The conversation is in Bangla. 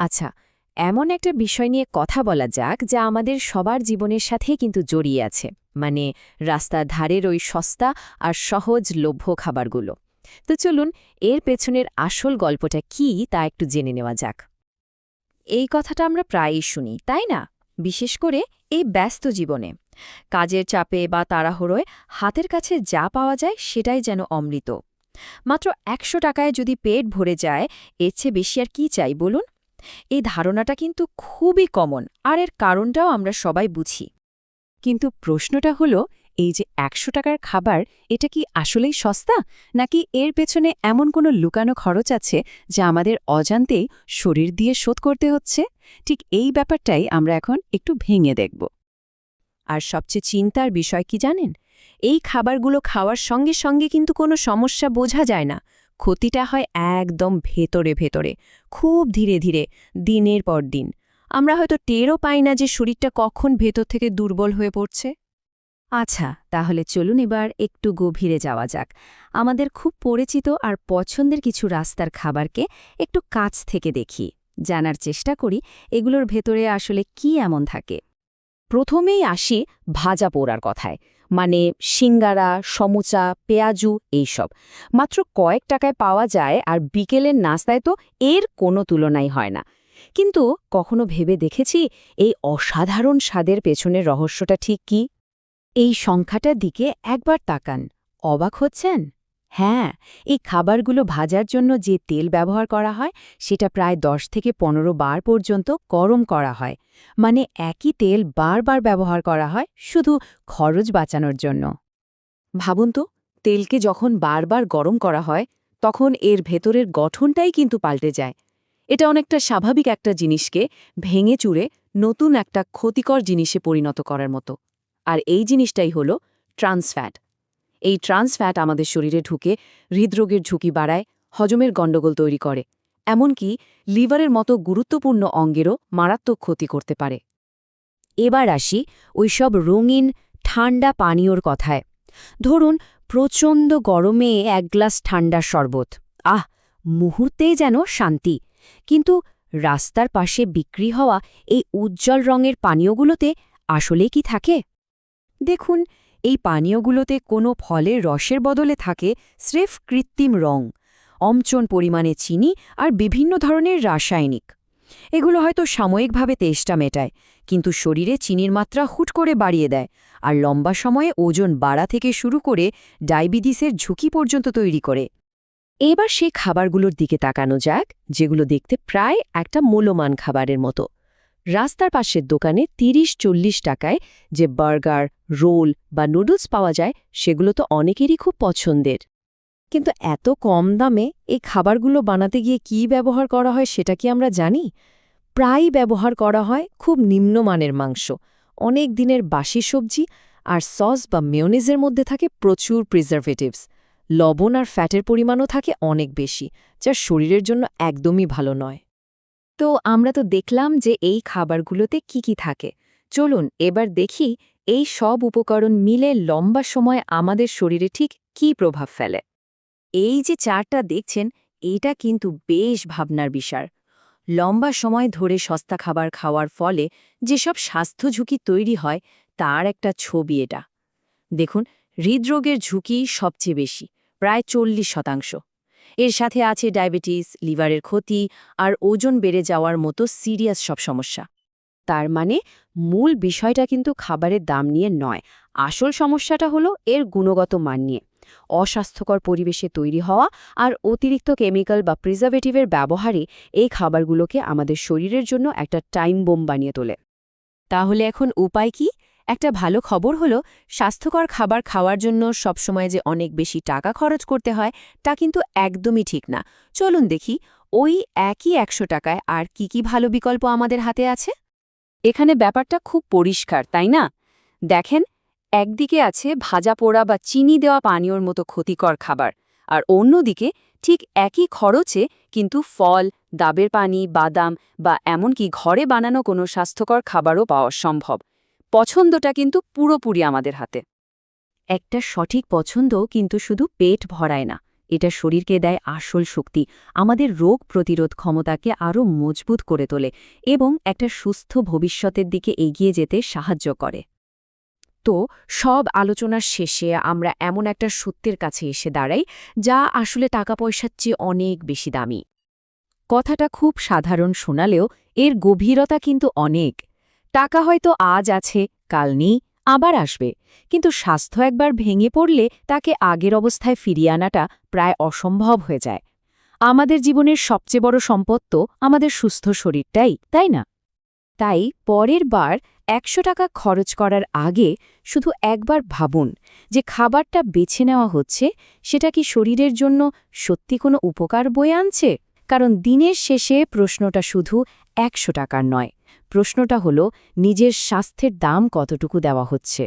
আচ্ছা এমন একটা বিষয় নিয়ে কথা বলা যাক যা আমাদের সবার জীবনের সাথে কিন্তু জড়িয়ে আছে মানে রাস্তার ধারের ওই সস্তা আর সহজ লভ্য খাবারগুলো। তো চলুন, এর পেছনের আসল গল্পটা কি তা একটু জেনে নেওয়া যাক। এই কথাটা আমরা প্রায়ই শুনি, তাই না? বিশেষ করে এই ব্যস্ত জীবনে। কাজের চাপে বা তাড়াহুড়োয় হাতের কাছে যা পাওয়া যায় সেটাই যেন অমৃত। মাত্র একশো টাকায় যদি পেট ভরে যায়, এর চেয়ে বেশি আর কি চাই বলুন? এই ধারণাটা কিন্তু খুবই কমন আর এর কারণটাও আমরা সবাই বুঝি। কিন্তু প্রশ্নটা হলো, এই যে একশো টাকার খাবার, এটা কি আসলেই সস্তা? নাকি এর পেছনে এমন কোনো লুকানো খরচ আছে যা আমাদের অজান্তেই শরীর দিয়ে শোধ করতে হচ্ছে? ঠিক এই ব্যাপারটাই আমরা এখন একটু ভেঙে দেখব। আর সবচেয়ে চিন্তার বিষয় কি জানেন? এই খাবারগুলো খাওয়ার সঙ্গে সঙ্গে কিন্তু কোনো সমস্যা বোঝা যায় না। ক্ষতিটা হয় একদম ভেতরে ভেতরে, খুব ধীরে ধীরে, দিনের পর দিন। আমরা হয়তো টেরও পাই না যে শরীরটা কখন ভেতর থেকে দুর্বল হয়ে পড়ছে। আচ্ছা তাহলে চলুন এবার একটু গভীরে যাওয়া যাক। আমাদের খুব পরিচিত আর পছন্দের কিছু রাস্তার খাবারকে একটু কাছ থেকে দেখি, জানার চেষ্টা করি এগুলোর ভেতরে আসলে কি এমন থাকে। প্রথমেই আসি ভাজা পোড়ার কথায়। মানে সিঙ্গারা, সমুচা, পেঁয়াজু, এইসব। মাত্র কয়েক টাকায় পাওয়া যায় আর বিকেলের নাস্তায় তো এর কোনো তুলনাই হয় না। কিন্তু কখনো ভেবে দেখেছি এই অসাধারণ স্বাদের পেছনের রহস্যটা ঠিক কি? এই সংখ্যাটার দিকে একবার তাকান। অবাক হচ্ছেন? হ্যাঁ এই খাবারগুলো ভাজার জন্য যে তেল ব্যবহার করা হয়, সেটা প্রায় দশ থেকে পনেরো বার পর্যন্ত গরম করা হয়। মানে একই তেল বারবার ব্যবহার করা হয়, শুধু খরচ বাঁচানোর জন্য। ভাবুন তো, তেলকে যখন বারবার গরম করা হয়, তখন এর ভেতরের গঠনটাই কিন্তু পাল্টে যায়। এটা অনেকটা স্বাভাবিক একটা জিনিসকে ভেঙে চুরে নতুন একটা ক্ষতিকর জিনিসে পরিণত করার মতো। আর এই জিনিসটাই হল ট্রান্সফ্যাট এই ট্রান্সফ্যাট আমাদের শরীরে ঢুকে হৃদরোগের ঝুঁকি বাড়ায়, হজমের গণ্ডগোল তৈরি করে, এমনকি লিভারের মতো গুরুত্বপূর্ণ অঙ্গেরও মারাত্মক ক্ষতি করতে পারে। এবার আসি ওইসব রঙিন, ঠান্ডা পানীয়র কথায়। ধরুন, প্রচণ্ড গরমে এক গ্লাস ঠান্ডা শরবত। আহ, মুহূর্তেই যেন শান্তি। কিন্তু রাস্তার পাশে বিক্রি হওয়া এই উজ্জ্বল রঙের পানীয়গুলোতে আসলে কি থাকে? দেখুন এই পানীয়গুলোতে কোনো ফলের রসের বদলে থাকে স্রেফ কৃত্রিম রং, অমচন পরিমাণে চিনি আর বিভিন্ন ধরনের রাসায়নিক। এগুলো হয়তো সাময়িকভাবে তেষ্টা মেটায়, কিন্তু শরীরে চিনির মাত্রা হুট করে বাড়িয়ে দেয় আর লম্বা সময়ে ওজন বাড়া থেকে শুরু করে ডায়াবেটিসের ঝুঁকি পর্যন্ত তৈরি করে। এবার সেই খাবারগুলোর দিকে তাকানো যাক, যেগুলো দেখতে প্রায় একটা মূল্যমান খাবারের মতো। রাস্তার পাশের দোকানে তিরিশ চল্লিশ টাকায় যে বার্গার, রোল বা নুডলস পাওয়া যায়, সেগুলো তো অনেকেরই খুব পছন্দের। কিন্তু এত কম দামে এই খাবারগুলো বানাতে গিয়ে কি ব্যবহার করা হয় সেটা কি আমরা জানি? প্রায়ই ব্যবহার করা হয় খুব নিম্নমানের মাংস। অনেক দিনের বাসি সবজি আর সস বা মেয়নিজের মধ্যে থাকে প্রচুর প্রিজারভেটিভস। লবণ আর ফ্যাটের পরিমাণও থাকে অনেক বেশি, যা শরীরের জন্য একদমই ভালো নয়। তো আমরা তো দেখলাম যে এই খাবারগুলোতে কি কি থাকে। চলুন এবার দেখি এই সব উপকরণ মিলে লম্বা সময় আমাদের শরীরে ঠিক কি প্রভাব ফেলে। এই যে চারটা দেখছেন, এটা কিন্তু বেশ ভাবনার বিষয়। লম্বা সময় ধরে সস্তা খাবার খাওয়ার ফলে যেসব স্বাস্থ্য ঝুঁকি তৈরি হয়, তার একটা ছবি এটা। দেখুন, হৃদরোগের ঝুঁকি সবচেয়ে বেশি, প্রায় চল্লিশ শতাংশ। এর সাথে আছে ডায়াবেটিস, লিভারের ক্ষতি আর ওজন বেড়ে যাওয়ার মতো সিরিয়াস সব সমস্যা। তার মানে মূল বিষয়টা কিন্তু খাবারের দাম নিয়ে নয়। আসল সমস্যাটা হলো এর গুণগত মান নিয়ে। অস্বাস্থ্যকর পরিবেশে তৈরি হওয়া আর অতিরিক্ত কেমিক্যাল বা প্রিজার্ভেটিভের ব্যবহারে এই খাবারগুলোকে আমাদের শরীরের জন্য একটা টাইম বোম বানিয়ে তোলে। তাহলে এখন উপায় কি? একটা ভালো খবর হলো, স্বাস্থ্যকর খাবার খাওয়ার জন্য সবসময় যে অনেক বেশি টাকা খরচ করতে হয়, তা কিন্তু একদমই ঠিক না। চলুন দেখি, ওই একই একশো টাকায় আর কি কি ভালো বিকল্প আমাদের হাতে আছে? এখানে ব্যাপারটা খুব পরিষ্কার, তাই না? দেখেন, একদিকে আছে ভাজা পোড়া বা চিনি দেওয়া পানীয়র মতো ক্ষতিকর খাবার, আর অন্যদিকে ঠিক একই খরচে কিন্তু ফল, ডাবের পানি, বাদাম বা এমনকি ঘরে বানানো কোনো স্বাস্থ্যকর খাবারও পাওয়া সম্ভব। পছন্দটা কিন্তু পুরোপুরি আমাদের হাতে। একটা সঠিক পছন্দ কিন্তু শুধু পেট ভরায় না, এটা শরীরকে দেয় আসল শক্তি, আমাদের রোগ প্রতিরোধ ক্ষমতাকে আরও মজবুত করে তোলে এবং একটা সুস্থ ভবিষ্যতের দিকে এগিয়ে যেতে সাহায্য করে। তো সব আলোচনার শেষে আমরা এমন একটা সত্যের কাছে এসে দাঁড়াই, যা আসলে টাকা পয়সার চেয়ে অনেক বেশি দামি। কথাটা খুব সাধারণ শোনালেও এর গভীরতা কিন্তু অনেক। টাকা হয়তো আজ আছে, কাল নেই, আবার আসবে। কিন্তু স্বাস্থ্য একবার ভেঙে পড়লে তাকে আগের অবস্থায় ফিরিয়ে আনাটা প্রায় অসম্ভব হয়ে যায়। আমাদের জীবনের সবচেয়ে বড় সম্পদ তো আমাদের সুস্থ শরীরটাই, তাই না? তাই পরের বার একশো টাকা খরচ করার আগে শুধু একবার ভাবুন যে খাবারটা বেছে নেওয়া হচ্ছে, সেটা কি শরীরের জন্য সত্যি কোনো উপকার বয়ে আনছে? কারণ দিনের শেষে প্রশ্নটা শুধু একশো টাকার নয়। প্রশ্নটা হলো নিজের স্বাস্থ্যের দাম কতটুকু দেওয়া হচ্ছে?